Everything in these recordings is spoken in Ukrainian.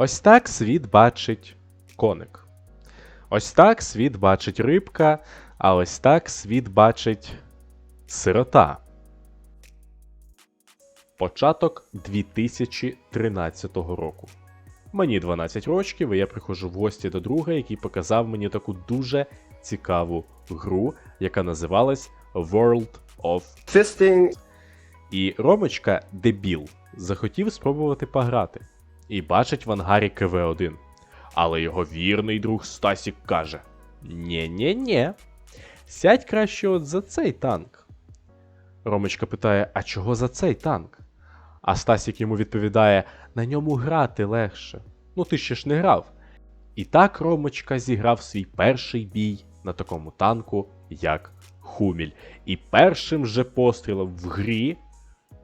Ось так світ бачить коник. Ось так світ бачить рибка, а ось так світ бачить сирота. Початок 2013 року. Мені 12 років, і я приходжу в гості до друга, який показав мені таку дуже цікаву гру, яка називалась World of Fisting. і Ромочка, дебіл, захотів спробувати пограти. І бачить в ангарі КВ-1. Але його вірний друг Стасік каже: Нє-нє-нє, сядь краще от за цей танк. Ромочка питає: А чого за цей танк? А Стасік йому відповідає: На ньому грати легше. Ну ти ще ж не грав. І так Ромочка зіграв свій перший бій на такому танку, як Хуміль. І першим же пострілом в грі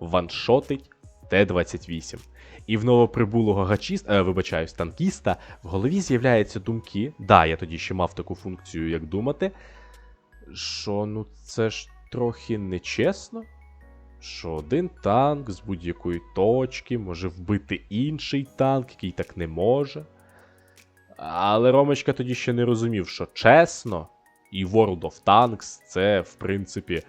ваншотить Т-28. І в новоприбулого гачіста, е, вибачаюсь, танкіста в голові з'являються думки. Да, я тоді ще мав таку функцію, як думати. Що ну це ж трохи нечесно. Що один танк з будь-якої точки може вбити інший танк, який так не може. Але Ромочка тоді ще не розумів, що чесно, і World of Tanks це, в принципі,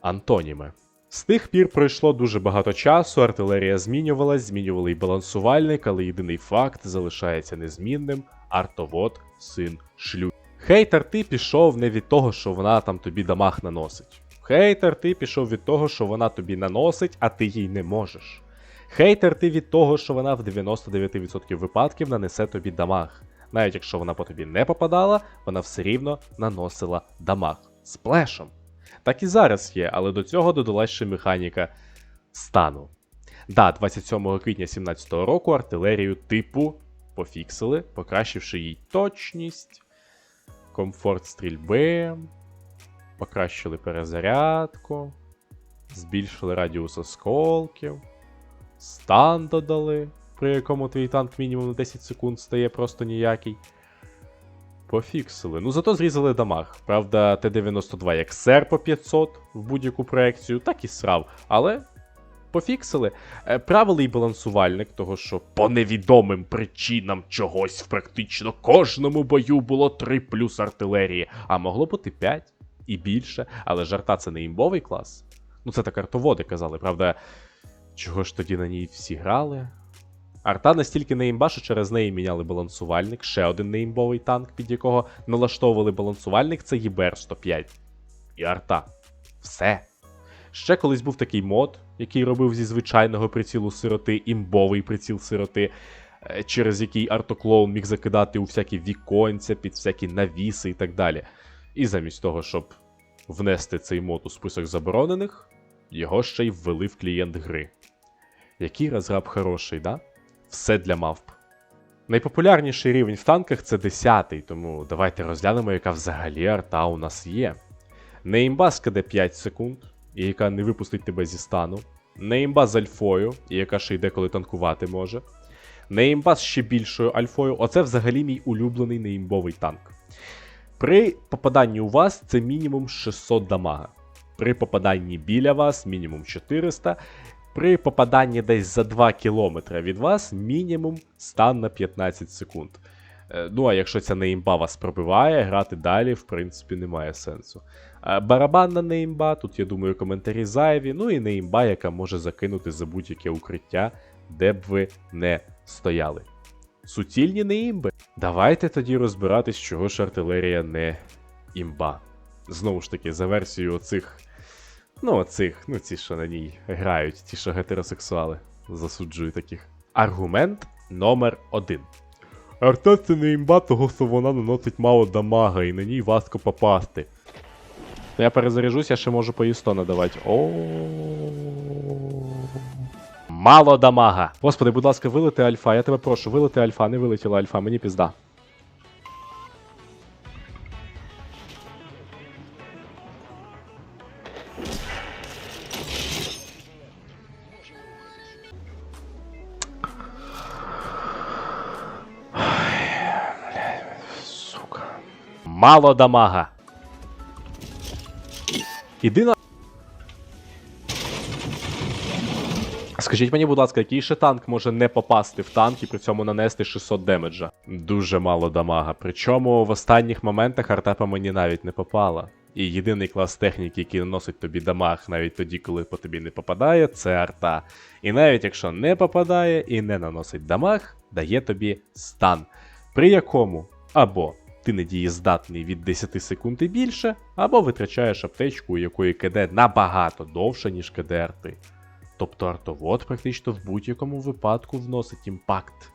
антоніми. З тих пір пройшло дуже багато часу, артилерія змінювалась, змінювали й балансувальник, але єдиний факт залишається незмінним: артовод, син шлю. Хейтер, ти пішов не від того, що вона там тобі дамаг наносить. Хейтер, ти пішов від того, що вона тобі наносить, а ти їй не можеш. Хейтер, ти від того, що вона в 99% випадків нанесе тобі дамаг. Навіть якщо вона по тобі не попадала, вона все рівно наносила дамаг з плешем. Так і зараз є, але до цього додалась ще механіка стану. Да, 27 квітня 2017 року артилерію типу пофіксили, покращивши їй точність, комфорт стрільби, покращили перезарядку, збільшили радіус осколків, стан додали, при якому твій танк мінімум на 10 секунд стає просто ніякий. Пофіксили. Ну зато зрізали дамаг. Правда, Т-92 як сер по 500 в будь-яку проекцію, так і срав. Але пофіксили. Е, Правили й балансувальник, того що по невідомим причинам чогось в практично кожному бою було 3 плюс артилерії, а могло бути 5 і більше. Але жарта це не імбовий клас. Ну це так артоводи казали, правда. Чого ж тоді на ній всі грали? Арта настільки не імба, що через неї міняли балансувальник, ще один неімбовий танк, під якого налаштовували балансувальник, це ЄБР 105. І арта. Все. Ще колись був такий мод, який робив зі звичайного прицілу сироти імбовий приціл сироти, е, через який артоклоун міг закидати у всякі віконця, під всякі навіси і так далі. І замість того, щоб внести цей мод у список заборонених, його ще й ввели в клієнт гри. Який розраб хороший, да? Все для мавп. Найпопулярніший рівень в танках це 10 тому давайте розглянемо, яка взагалі арта у нас є. Неімба з КД 5 секунд, і яка не випустить тебе зі стану. Неімба з альфою, і яка ще йде, коли танкувати може. Неімба з ще більшою альфою. Оце взагалі мій улюблений неімбовий танк. При попаданні у вас це мінімум 600 дамага. При попаданні біля вас мінімум 400. При попаданні десь за 2 км від вас мінімум стан на 15 секунд. Е, Ну а якщо ця неімба вас пробиває, грати далі, в принципі, немає сенсу. Е, Барабанна неімба, тут я думаю, коментарі зайві, ну і неімба, яка може закинути за будь-яке укриття, де б ви не стояли. Суцільні неімби. Давайте тоді розбиратись, чого ж артилерія не імба. Знову ж таки, за версією оцих. Ну, оцих, ну ці, що на ній грають, ті, що гетеросексуали. Засуджую таких. Аргумент номер один. Арта це не імба, того що вона наносить мало дамага і на ній важко попасти. То я перезаряжусь, я ще можу по Є100 надавати. О. Мало дамага. Господи, будь ласка, вилети альфа. Я тебе прошу, вилети альфа, не вилетіла альфа, мені пізда. Мало дамага. Іди на. Скажіть мені, будь ласка, який ще танк може не попасти в танк і при цьому нанести 600 демеджа? Дуже мало дамага. Причому в останніх моментах арта по мені навіть не попала. І єдиний клас техніки, який наносить тобі дамаг навіть тоді, коли по тобі не попадає, це арта. І навіть якщо не попадає і не наносить дамаг, дає тобі стан. При якому або ти недієздатний від 10 секунд і більше, або витрачаєш аптечку, у якої КД набагато довше, ніж КД арти. Тобто артовод практично в будь-якому випадку вносить імпакт.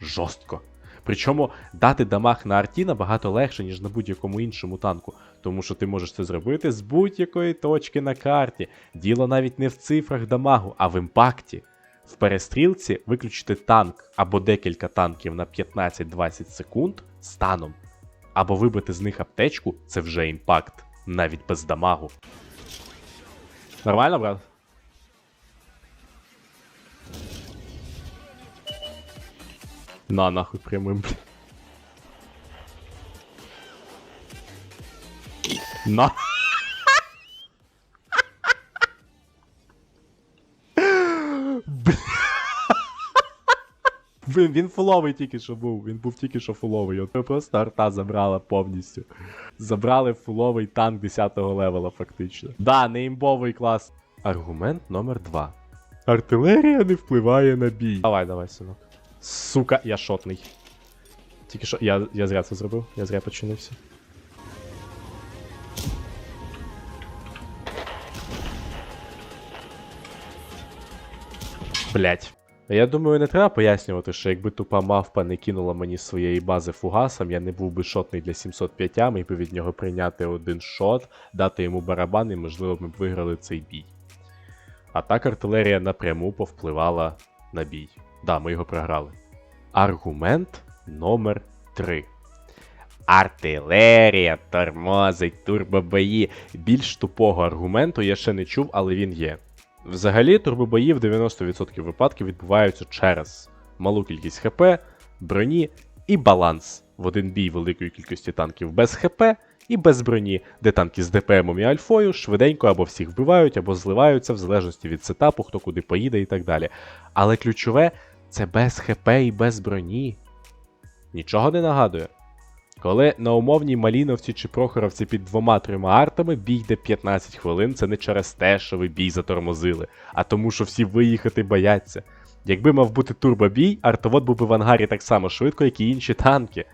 Жорстко. Причому дати дамаг на арті набагато легше, ніж на будь-якому іншому танку, тому що ти можеш це зробити з будь-якої точки на карті. Діло навіть не в цифрах дамагу, а в імпакті. В перестрілці виключити танк або декілька танків на 15-20 секунд станом, або вибити з них аптечку це вже імпакт, навіть без дамагу. Нормально, брат? На нахуй прямим. На. Він, він фуловий тільки що був, він був тільки що фуловий. От просто арта забрала повністю. Забрали фуловий танк 10-го левела, фактично. Да, не імбовий клас. Аргумент номер 2. Артилерія не впливає на бій. Давай, давай, синок. Сука, я шотний. Тільки що. Я, я зря це зробив, я зря починився. Блять. Я думаю, не треба пояснювати, що якби тупа мавпа не кинула мені своєї бази фугасом, я не був би шотний для 705 а міг би від нього прийняти один шот, дати йому барабан і, можливо, ми б виграли цей бій. А так артилерія напряму повпливала на бій. Да, ми його програли. Аргумент номер 3. Артилерія тормозить турбобої. Більш тупого аргументу я ще не чув, але він є. Взагалі, турбобої в 90% випадків відбуваються через малу кількість ХП, броні і баланс в один бій великої кількості танків без ХП і без броні, де танки з ДПМом і альфою швиденько або всіх вбивають, або зливаються в залежності від сетапу, хто куди поїде і так далі. Але ключове це без ХП і без броні. Нічого не нагадує. Коли на умовній Маліновці чи Прохоровці під двома-трьома артами бій йде 15 хвилин, це не через те, що ви бій затормозили, а тому, що всі виїхати бояться. Якби мав бути турбобій, артовод був би в ангарі так само швидко, як і інші танки.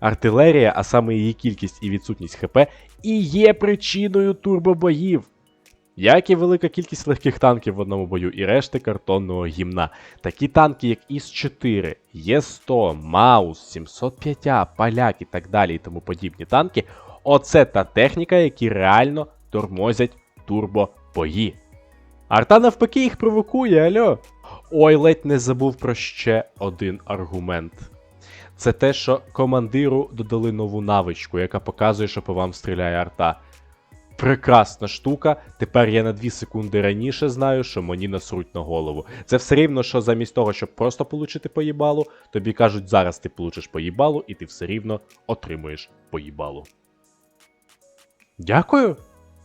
Артилерія, а саме її кількість і відсутність ХП, і є причиною турбобоїв. Як і велика кількість легких танків в одному бою і решти картонного гімна. Такі танки, як ІС-4, Є100, Маус, 705А, Поляк і так далі і тому подібні танки, оце та техніка, які реально тормозять турбобої. Арта навпаки їх провокує, альо. Ой, ледь не забув про ще один аргумент. Це те, що командиру додали нову навичку, яка показує, що по вам стріляє арта. Прекрасна штука. Тепер я на 2 секунди раніше знаю, що мені насруть на голову. Це все рівно, що замість того, щоб просто получити поїбалу, тобі кажуть, зараз ти получиш поїбалу, і ти все рівно отримуєш поїбалу. Дякую.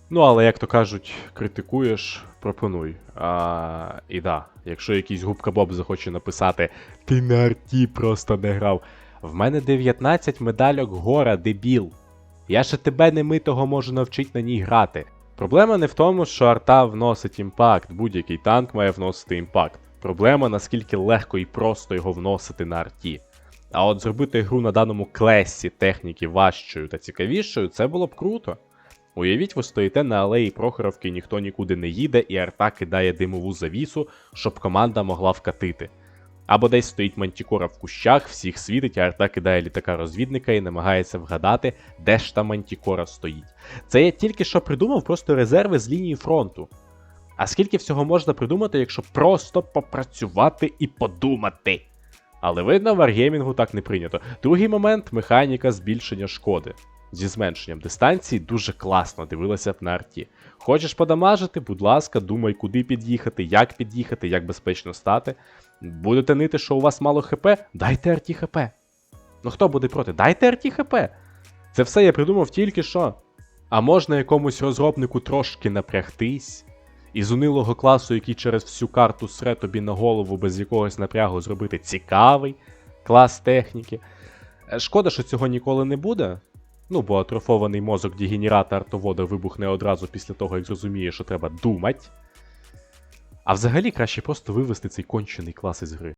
Ну, але як то кажуть, критикуєш, пропонуй. А, І да, якщо якийсь губка Боб захоче написати Ти на арті просто не грав. В мене 19 медальок гора, дебіл. Я ще тебе немитого можу навчити на ній грати. Проблема не в тому, що арта вносить імпакт, будь-який танк має вносити імпакт. Проблема наскільки легко і просто його вносити на арті. А от зробити гру на даному клесі техніки важчою та цікавішою, це було б круто. Уявіть, ви стоїте на алеї Прохоровки, ніхто нікуди не їде, і арта кидає димову завісу, щоб команда могла вкатити. Або десь стоїть мантікора в кущах, всіх світить, а арта кидає літака розвідника і намагається вгадати, де ж та мантікора стоїть. Це я тільки що придумав просто резерви з лінії фронту. А скільки всього можна придумати, якщо просто попрацювати і подумати? Але видно, в Wargaming так не прийнято. Другий момент механіка збільшення шкоди. Зі зменшенням дистанції дуже класно дивилася б на арті. Хочеш подамажити, будь ласка, думай, куди під'їхати, як під'їхати, як безпечно стати. Будете нити, що у вас мало ХП? Дайте арті ХП. Ну хто буде проти? Дайте арті ХП. Це все я придумав тільки що. А можна якомусь розробнику трошки напрягтись із унилого класу, який через всю карту сре тобі на голову без якогось напрягу зробити цікавий клас техніки. Е, Шкода, що цього ніколи не буде. Ну, бо атрофований мозок дегенерата артовода вибухне одразу після того, як зрозуміє, що треба думати. А взагалі краще просто вивести цей кончений клас із гри.